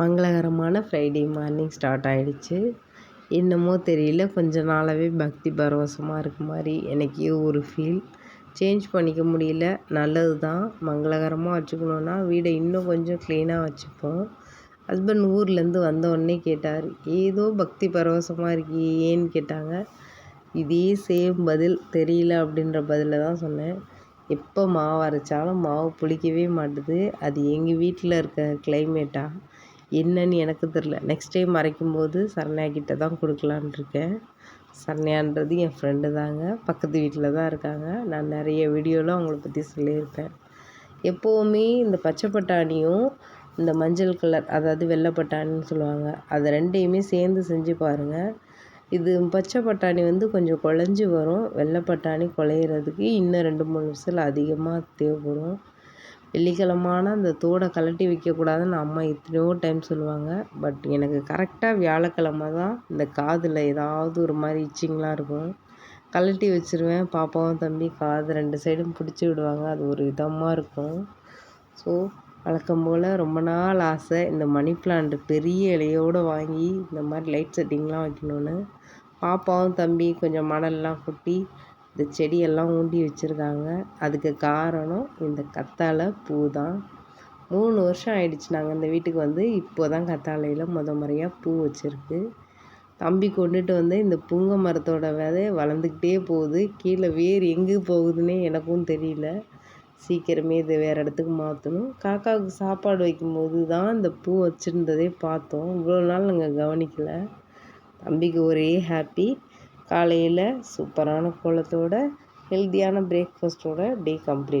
மங்களகரமான Friday morning start ஆகிடுச்சு என்னமோ தெரியல. கொஞ்ச நாளாகவே பக்தி பரவசமாக இருக்க மாதிரி எனக்கே ஒரு ஃபீல் சேஞ்ச் பண்ணிக்க முடியல. நல்லது தான் மங்களகரமாக வச்சுக்கணுன்னா வீடை இன்னும் கொஞ்சம் க்ளீனாக வச்சுப்போம். ஹஸ்பண்ட் ஊர்லேருந்து வந்த உடனே கேட்டார் ஏதோ பக்தி பரவசமாக இருக்கி ஏன்னு கேட்டாங்க. இதே சேம் பதில் தெரியல அப்படின்ற பதில தான் சொன்னேன். எப்போ மாவு அரைச்சாலும் மாவு புளிக்கவே மாட்டுது. அது எங்கள் வீட்டில் இருக்க கிளைமேட்டாக என்னன்னு எனக்கு தெரில நெக்ஸ்ட் டைம் மறைக்கும்போது சரண்யா கிட்ட தான் கொடுக்கலான் இருக்கேன். சரண்யான்றது என் ஃப்ரெண்டு தாங்க. பக்கத்து வீட்டில் தான் இருக்காங்க. நான் நிறைய வீடியோவில் அவங்கள பற்றி சொல்லியிருப்பேன். எப்போவுமே இந்த பச்சை பட்டாணியும் இந்த மஞ்சள் கலர் அதாவது வெள்ளை பட்டாணின்னு சொல்லுவாங்க. அதை ரெண்டையுமே சேர்ந்து செஞ்சு பாருங்கள் இது பச்சை பட்டாணி வந்து கொஞ்சம் குழஞ்சி வரும். வெள்ளை பட்டாணி குழையிறதுக்கு இன்னும் ரெண்டு மூணு விசில் அதிகமாக தேவைப்படும். வெள்ளிக்கிழமான அந்த தோடை கழட்டி வைக்கக்கூடாதுன்னு அம்மா எத்தனையோ டைம் சொல்லுவாங்க. பட் எனக்கு கரெக்டாக வியாழக்கிழம தான் இந்த காதில் ஏதாவது ஒரு மாதிரி இச்சிங்லாம் இருக்கும். கழட்டி வச்சுருவேன். பாப்பாவும் தம்பி காது ரெண்டு சைடும் பிடிச்சி விடுவாங்க. அது ஒரு இதமாக இருக்கும். ஸோ வழக்கம் போல் ரொம்ப நாள் ஆசை இந்த மணி பிளான்ட் பெரிய இலையோடு வாங்கி இந்த மாதிரி லைட் செட்டிங்லாம் வைக்கணும்னு. பாப்பாவும் தம்பி கொஞ்சம் மணல்லாம் கொட்டி இந்த செடியெல்லாம் ஊண்டி வச்சுருக்காங்க. அதுக்கு காரணம் இந்த கத்தாழை பூ தான் மூணு வருஷம் ஆயிடுச்சு நாங்கள் இந்த வீட்டுக்கு வந்து இப்போ தான் கத்தாழையில் முத முறையாக பூ வச்சுருக்கு. தம்பி கொண்டுட்டு வந்து இந்த புங்க மரத்தோட விதை வளர்ந்துக்கிட்டே போகுது. கீழே வேர் எங்கே போகுதுன்னே எனக்கும் தெரியல. சீக்கிரமே இதை வேறு இடத்துக்கு மாற்றணும் காக்காவுக்கு சாப்பாடு வைக்கும்போது தான் இந்த பூ வச்சுருந்ததே பார்த்தோம். இவ்வளோ நாள் நாங்கள் கவனிக்கலை. தம்பிக்கு ஒரே ஹாப்பி காலையில் சூப்பரான கோலத்தோட ஹெல்த்தியான பிரேக்ஃபாஸ்ட்டோட டே கம்ப்ளீட்